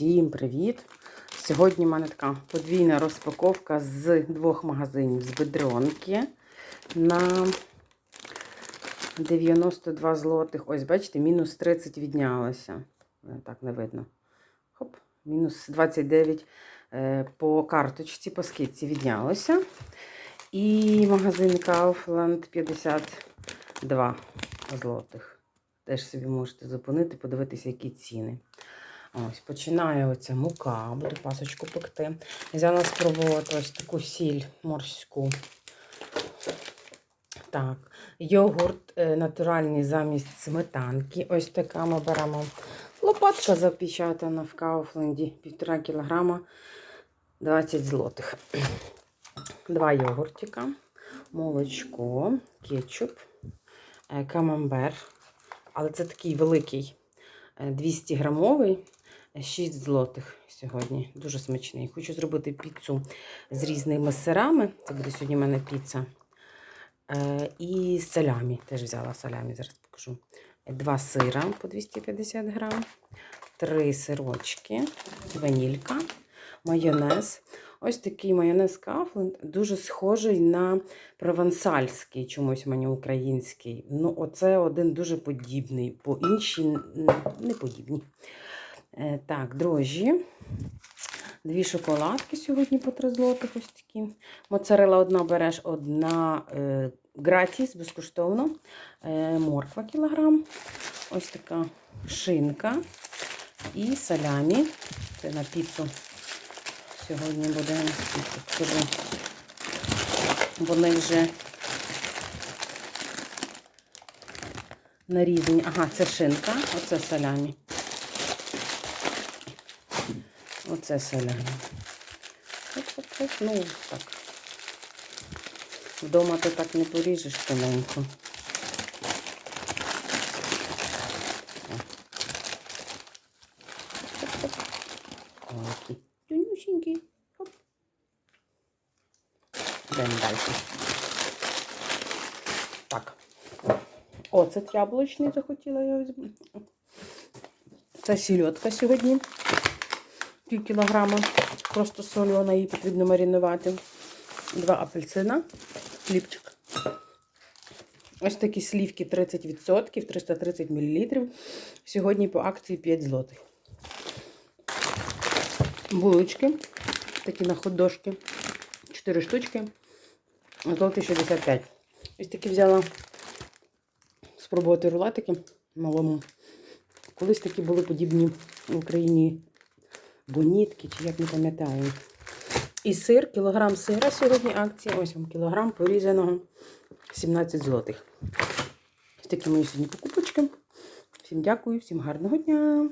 Всім привіт! Сьогодні в мене така подвійна розпаковка з двох магазинів з бедронки на 92 злотих. Ось, бачите, мінус 30 віднялося. Е, Так не видно. Хоп, мінус 29 е, по карточці, по скидці віднялося. І магазин Kaufland 52 злотих. Теж собі можете зупинити, подивитися, які ціни. Ось, починає оця мука, буду пасочку пекти. Взяла спробувати ось таку сіль морську. Так, йогурт е, натуральний замість сметанки. Ось така ми беремо. Лопатка запечатана в Кауфленді, 1,5 кг, 20 злотих. Два йогуртика, молочко, кетчуп, е, камамбер. Але це такий великий, е, 200 грамовий, 6 злотих сьогодні. Дуже смачний. Хочу зробити піцу з різними сирами. Це буде сьогодні в мене піца. Е, І салямі. Теж взяла салямі, зараз покажу. Два сира по 250 грам, три сирочки, ванілька, майонез. Ось такий майонез Кафленд, дуже схожий на провансальський, чомусь мені український. Ну, оце один дуже подібний, по інші не подібні. Е, Так, дрожжі. Дві шоколадки сьогодні по 3 злотих ось такі. Моцарела одна береш, одна е, гратіс, безкоштовно. Е, морква кілограм. Ось така шинка і салямі. Це на піцу. Сьогодні буде на піцу. Вони вже нарізані. Ага, це шинка, оце салямі. Оце салямі. Оп-оп-оп. Ну, так. Вдома ти так не поріжеш тоненько. О, які тонюсінькі. Хоп. Йдемо далі. Так. Оцет яблучний захотіла я візьму. Це сільотка сьогодні. Пів кілограма. Просто сольона, її потрібно маринувати. Два апельсина, хлібчик. Ось такі слівки 30%, 330 мл. Сьогодні по акції 5 злотих. Булочки, такі на ходошки. 4 штучки. Злотий 65. Ось такі взяла спробувати рулетики малому. Колись такі були подібні в Україні бонітки, чи як не пам'ятаю. І сир, кілограм сира сьогодні акція. Ось вам кілограм порізаного 17 злотих. Такі мої сьогодні покупочки. Всім дякую, всім гарного дня!